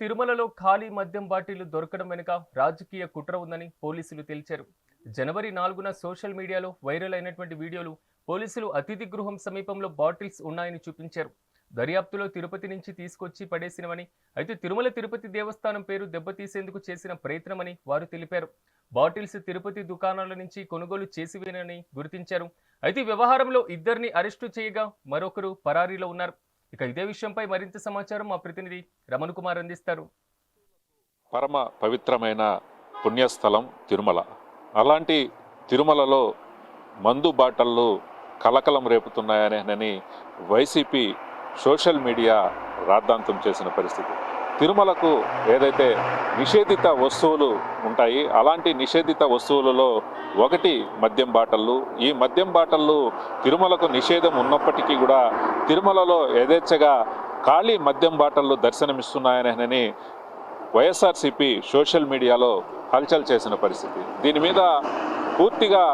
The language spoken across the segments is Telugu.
తిరుమలలో ఖాళీ మద్యం బాటిళ్ళు దొరకడం వెనుక రాజకీయ కుట్ర ఉందని పోలీసులు తేల్చారు. జనవరి నాలుగున సోషల్ మీడియాలో వైరల్ అయినటువంటి వీడియోలు పోలీసులు అతిథి గృహం సమీపంలో బాటిల్స్ ఉన్నాయని చూపించారు. దర్యాప్తులో తిరుపతి నుంచి తీసుకొచ్చి పడేసినవని అయితే తిరుమల తిరుపతి దేవస్థానం పేరు దెబ్బతీసేందుకు చేసిన ప్రయత్నమని వారు తెలిపారు. బాటిల్స్ తిరుపతి దుకాణాల నుంచి కొనుగోలు చేసివేనని గుర్తించారు. అయితే వ్యవహారంలో ఇద్దరిని అరెస్టు చేయగా మరొకరు పరారీలో ఉన్నారు. ఇక ఇదే విషయంపై మరింత సమాచారం మా ప్రతినిధి రమణ్ కుమార్ అందిస్తారు. పరమ పవిత్రమైన పుణ్యస్థలం తిరుమల. అలాంటి తిరుమలలో మందు బాటళ్ళు కలకలం రేపుతున్నాయని వైసీపీ సోషల్ మీడియా రాద్ధాంతం చేసిన పరిస్థితి. తిరుమలకు ఏదైతే నిషేధిత వస్తువులు ఉంటాయి అలాంటి నిషేధిత వస్తువులలో ఒకటి మద్యం బాటళ్ళు ఈ మద్యం బాటళ్ళు తిరుమలకు నిషేధం ఉన్నప్పటికీ కూడా తిరుమలలో యథేచ్ఛగా ఖాళీ మద్యం బాటళ్ళు దర్శనమిస్తున్నాయనని వైఎస్ఆర్సిపి సోషల్ మీడియాలో హల్చల్ చేసిన పరిస్థితి. దీని మీద పూర్తిగా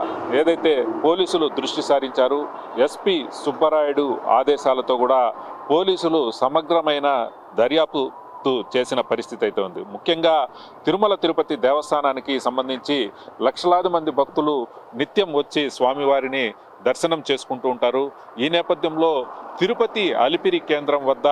ఏదైతే పోలీసులు దృష్టి సారించారు ఎస్పి సుబ్బరాయుడు ఆదేశాలతో కూడా పోలీసులు సమగ్రమైన దర్యాప్తు చేసిన పరిస్థితి అయితే ఉంది. ముఖ్యంగా తిరుమల తిరుపతి దేవస్థానానికి సంబంధించి లక్షలాది మంది భక్తులు నిత్యం వచ్చి స్వామివారిని దర్శనం చేసుకుంటూ ఉంటారు. ఈ నేపథ్యంలో తిరుపతి అలిపిరి కేంద్రం వద్ద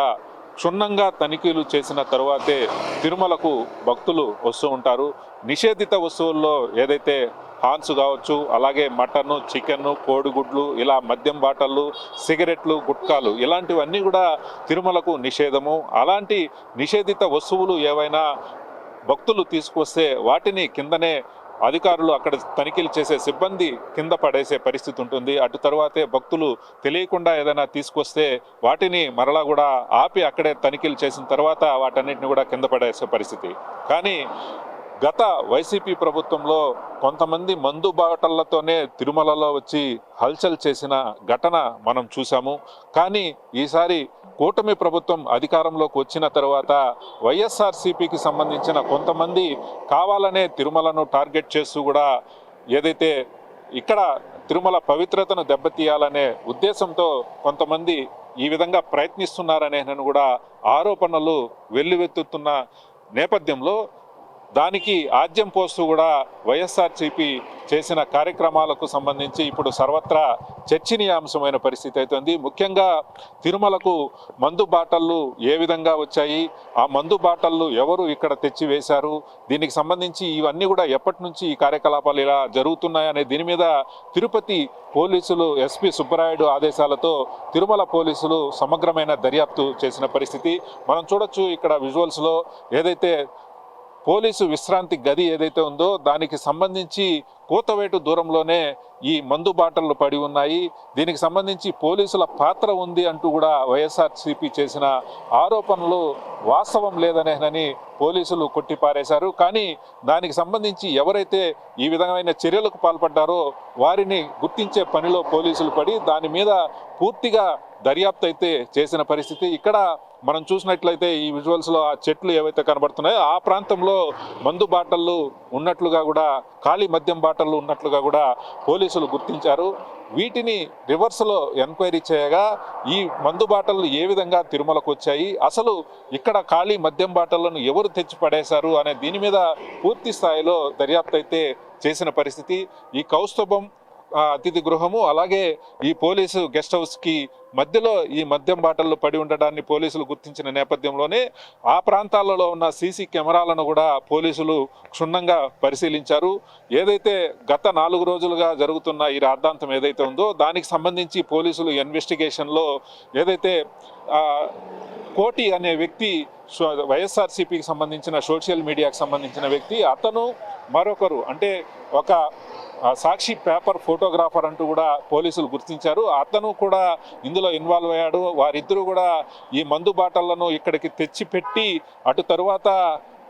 క్షుణ్ణంగా తనిఖీలు చేసిన తరువాతే తిరుమలకు భక్తులు వస్తూ ఉంటారు. నిషేధిత వస్తువుల్లో ఏదైతే హాన్స్ కావచ్చు అలాగే మటన్ చికెన్ కోడిగుడ్లు ఇలా మద్యం బాటళ్ళు సిగరెట్లు గుట్కాలు ఇలాంటివన్నీ కూడా తిరుమలకు నిషేధము. అలాంటి నిషేధిత వస్తువులు ఏవైనా భక్తులు తీసుకొస్తే వాటిని కిందనే అధికారులు అక్కడ తనిఖీలు చేసే సిబ్బంది కింద పడేసే పరిస్థితి ఉంటుంది. అటు తర్వాతే భక్తులు తెలియకుండా ఏదైనా తీసుకొస్తే వాటిని మరలా కూడా ఆపి అక్కడే తనిఖీలు చేసిన తర్వాత వాటన్నిటిని కూడా కింద పడేసే పరిస్థితి. కానీ గత వైసీపీ ప్రభుత్వంలో కొంతమంది మందు బాటళ్ళతోనే తిరుమలలో వచ్చి హల్చల్ చేసిన ఘటన మనం చూసాము కానీ ఈసారి కూటమి ప్రభుత్వం అధికారంలోకి వచ్చిన తర్వాత వైఎస్ఆర్సీపీకి సంబంధించిన కొంతమంది కావాలనే తిరుమలను టార్గెట్ చేస్తూ కూడా ఏదైతే ఇక్కడ తిరుమల పవిత్రతను దెబ్బతీయాలనే ఉద్దేశంతో కొంతమంది ఈ విధంగా ప్రయత్నిస్తున్నారనే కూడా ఆరోపణలు వెల్లువెత్తుతున్న నేపథ్యంలో దానికి ఆద్యం పోస్తూ కూడా వైఎస్ఆర్సీపీ చేసిన కార్యక్రమాలకు సంబంధించి ఇప్పుడు సర్వత్రా చర్చనీయాంశమైన పరిస్థితి అవుతుంది ముఖ్యంగా తిరుమలకు మందు బాటళ్ళు ఏ విధంగా వచ్చాయి? ఆ మందు బాటళ్ళు ఎవరు ఇక్కడ తెచ్చి వేశారు? దీనికి సంబంధించి ఇవన్నీ కూడా ఎప్పటి నుంచి ఈ కార్యకలాపాలు ఇలా జరుగుతున్నాయనే దీని మీద తిరుపతి పోలీసులు ఎస్పి సుబ్బరాయుడు ఆదేశాలతో తిరుమల పోలీసులు సమగ్రమైన దర్యాప్తు చేసిన పరిస్థితి. మనం చూడొచ్చు ఇక్కడ విజువల్స్లో ఏదైతే పోలీసు విశ్రాంతి గది ఏదైతే ఉందో దానికి సంబంధించి కూతవేటు దూరంలోనే ఈ మందు బాటలు పడి ఉన్నాయి. దీనికి సంబంధించి పోలీసుల పాత్ర ఉంది అంటూ కూడా వైఎస్ఆర్సీపీ చేసిన ఆరోపణలు వాస్తవం లేదనేనని పోలీసులు కొట్టిపారేశారు. కానీ దానికి సంబంధించి ఎవరైతే ఈ విధమైన చర్యలకు పాల్పడ్డారో వారిని గుర్తించే పనిలో పోలీసులు పడి దాని మీద పూర్తిగా దర్యాప్తు అయితే చేసిన పరిస్థితి. ఇక్కడ మనం చూసినట్లయితే ఈ విజువల్స్లో ఆ చెట్లు ఏవైతే కనబడుతున్నాయో ఆ ప్రాంతంలో మందు బాటళ్ళు ఉన్నట్లుగా కూడా ఖాళీ మద్యం బాటళ్ళు ఉన్నట్లుగా కూడా పోలీసులు గుర్తించారు. వీటిని రివర్స్లో ఎంక్వైరీ చేయగా ఈ మందు బాటలు ఏ విధంగా తిరుమలకు వచ్చాయి అసలు ఇక్కడ ఖాళీ మద్యం బాటలను ఎవరు తెచ్చి పడేశారు అనే దీని మీద పూర్తి స్థాయిలో దర్యాప్తు అయితే చేసిన పరిస్థితి. ఈ కౌస్తభం అతిథి గృహము అలాగే ఈ పోలీసు గెస్ట్ హౌస్కి మధ్యలో ఈ మద్యం బాటల్లో పడి ఉండడాన్ని పోలీసులు గుర్తించిన నేపథ్యంలోనే ఆ ప్రాంతాలలో ఉన్న సీసీ కెమెరాలను కూడా పోలీసులు క్షుణ్ణంగా పరిశీలించారు. ఏదైతే గత నాలుగు రోజులుగా జరుగుతున్న ఈ రాద్ధాంతం ఏదైతే ఉందో దానికి సంబంధించి పోలీసులు ఇన్వెస్టిగేషన్లో ఏదైతే కోటి అనే వ్యక్తి వైఎస్ఆర్సీపీకి సంబంధించిన సోషల్ మీడియాకి సంబంధించిన వ్యక్తి అతను మరొకరు అంటే ఒక సాక్షి పేపర్ ఫోటోగ్రాఫర్ అంటూ కూడా పోలీసులు గుర్తించారు. అతను కూడా ఇందులో ఇన్వాల్వ్ అయ్యాడు. వారిద్దరూ కూడా ఈ మందు బాటలను ఇక్కడికి తెచ్చిపెట్టి అటు తరువాత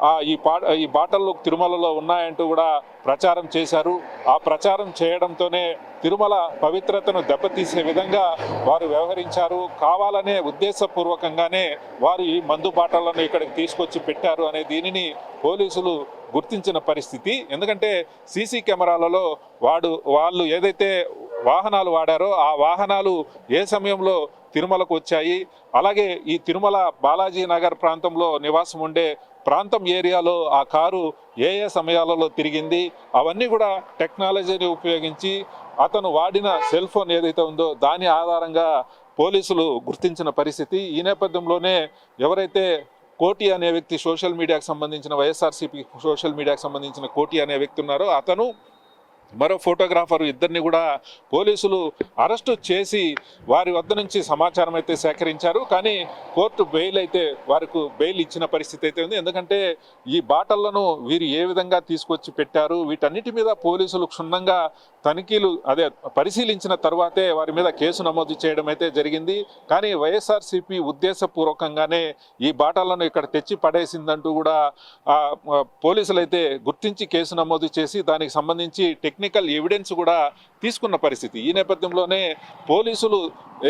ఆ, ఈ పా ఈ బాటలు తిరుమలలో ఉన్నాయంటూ కూడా ప్రచారం చేశారు. ఆ ప్రచారం చేయడంతోనే తిరుమల పవిత్రతను దెబ్బతీసే విధంగా వారు వ్యవహరించారు. కావాలనే ఉద్దేశపూర్వకంగానే వారు ఈ మందు బాటలను ఇక్కడికి తీసుకొచ్చి పెట్టారు అనే దీనిని పోలీసులు గుర్తించిన పరిస్థితి. ఎందుకంటే సీసీ కెమెరాలలో వాడు వాళ్ళు ఏదైతే వాహనాలు వాడారో ఆ వాహనాలు ఏ సమయంలో తిరుమలకు వచ్చాయి అలాగే ఈ తిరుమల బాలాజీ నగర్ ప్రాంతంలో నివాసం ఉండే ప్రాంతం ఏరియాలో ఆ కారు ఏ ఏ సమయాలలో తిరిగింది అవన్నీ కూడా టెక్నాలజీని ఉపయోగించి అతను వాడిన సెల్ ఫోన్ ఏదైతే ఉందో దాని ఆధారంగా పోలీసులు గుర్తించిన పరిస్థితి. ఈ నేపథ్యంలోనే ఎవరైతే కోటి అనే వ్యక్తి సోషల్ మీడియాకు సంబంధించిన వైఎస్ఆర్సీపీ సోషల్ మీడియాకు సంబంధించిన కోటి అనే వ్యక్తి ఉన్నారో అతను మరో ఫోటోగ్రాఫర్ ఇద్దరిని కూడా పోలీసులు అరెస్టు చేసి వారి వద్ద నుంచి సమాచారం అయితే సేకరించారు. కానీ కోర్టు బెయిల్ అయితే వారికి బెయిల్ ఇచ్చిన పరిస్థితి అయితే ఉంది. ఎందుకంటే ఈ బాటలను వీరు ఏ విధంగా తీసుకొచ్చి పెట్టారు? వీటన్నిటి మీద పోలీసులు క్షుణ్ణంగా తనిఖీలు అదే పరిశీలించిన తర్వాతే వారి మీద కేసు నమోదు చేయడం అయితే జరిగింది. కానీ వైఎస్ఆర్సీపీ ఉద్దేశపూర్వకంగానే ఈ బాటలను ఇక్కడ తెచ్చి పడేసిందంటూ కూడా పోలీసులు అయితే గుర్తించి కేసు నమోదు చేసి దానికి సంబంధించి టెక్ టెక్నికల్ ఎవిడెన్స్ కూడా తీసుకున్న పరిస్థితి. ఈ నేపథ్యంలోనే పోలీసులు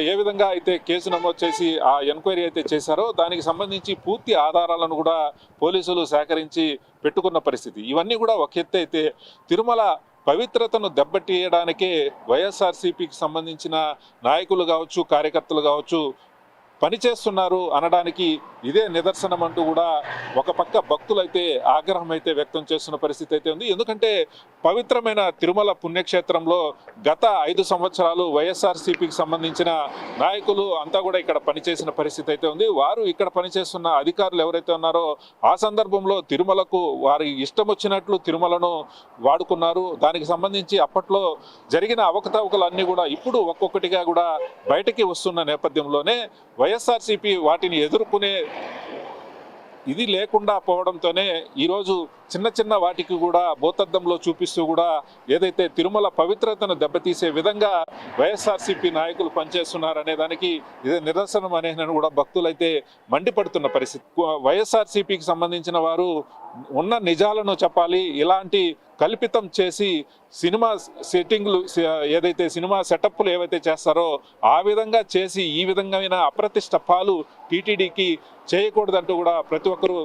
ఏ విధంగా అయితే కేసు నమోదు చేసి ఆ ఎంక్వైరీ అయితే చేశారో దానికి సంబంధించి పూర్తి ఆధారాలను కూడా పోలీసులు సేకరించి పెట్టుకున్న పరిస్థితి. ఇవన్నీ కూడా ఒక ఎత్తు అయితే తిరుమల పవిత్రతను దెబ్బతీయడానికే వైఎస్ఆర్సీపీకి సంబంధించిన నాయకులు కావచ్చు కార్యకర్తలు కావచ్చు పనిచేస్తున్నారు అనడానికి ఇదే నిదర్శనం అంటూ కూడా ఒక పక్క భక్తులైతే ఆగ్రహం అయితే వ్యక్తం చేస్తున్న పరిస్థితి అయితే ఉంది. ఎందుకంటే పవిత్రమైన తిరుమల పుణ్యక్షేత్రంలో గత ఐదు సంవత్సరాలు వైఎస్ఆర్సీపీకి సంబంధించిన నాయకులు అంతా కూడా ఇక్కడ పనిచేసిన పరిస్థితి అయితే ఉంది. వారు ఇక్కడ పనిచేస్తున్న అధికారులు ఎవరైతే ఉన్నారో ఆ సందర్భంలో తిరుమలకు వారి ఇష్టం వచ్చినట్లు తిరుమలను వాడుకున్నారు. దానికి సంబంధించి అప్పట్లో జరిగిన అవకతవకలు అన్నీ కూడా ఇప్పుడు ఒక్కొక్కటిగా కూడా బయటికి వస్తున్న నేపథ్యంలోనే వైఎస్ఆర్సీపీ వాటిని ఎదుర్కొనే ఇది లేకుండా పోవడంతోనే ఈరోజు చిన్న చిన్న వాటికి కూడా భూతద్దంలో చూపిస్తూ కూడా ఏదైతే తిరుమల పవిత్రతను దెబ్బతీసే విధంగా వైఎస్ఆర్సీపీ నాయకులు పనిచేస్తున్నారనే దానికి ఇదే నిదర్శనం అనే కూడా భక్తులైతే మండిపడుతున్న పరిస్థితి. వైఎస్ఆర్సీపీకి సంబంధించిన వారు ఉన్న నిజాలను చెప్పాలి ఇలాంటి కల్పితం చేసి సినిమా సెట్టింగ్లు ఏదైతే సినిమా సెటప్లు ఏవైతే చేస్తారో ఆ విధంగా చేసి ఈ విధంగా అప్రతిష్ట పాలు టీటీడీకి చేయకూడదంటూ కూడా ప్రతి ఒక్కరూ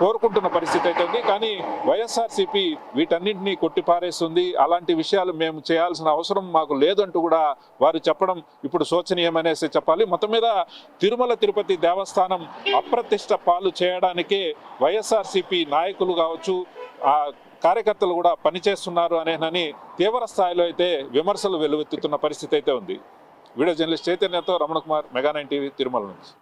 కోరుకుంటున్న పరిస్థితి అయితే ఉంది. కానీ కానీ వైఎస్ఆర్సీపీ వీటన్నింటినీ కొట్టిపారేస్తుంది. అలాంటి విషయాలు మేము చేయాల్సిన అవసరం మాకు లేదంటూ కూడా వారు చెప్పడం ఇప్పుడు శోచనీయమనేసి చెప్పాలి. మొత్తం మీద తిరుమల తిరుపతి దేవస్థానం అప్రతిష్ట పాలు చేయడానికే వైఎస్ఆర్సీపీ నాయకులు కావచ్చు ఆ కార్యకర్తలు కూడా పనిచేస్తున్నారు అనేనని తీవ్ర స్థాయిలో అయితే విమర్శలు వెలువెత్తుతున్న పరిస్థితి అయితే ఉంది. Video journalist చైతన్యతో Ramana Kumar mega nine TV Tirumala నుంచి.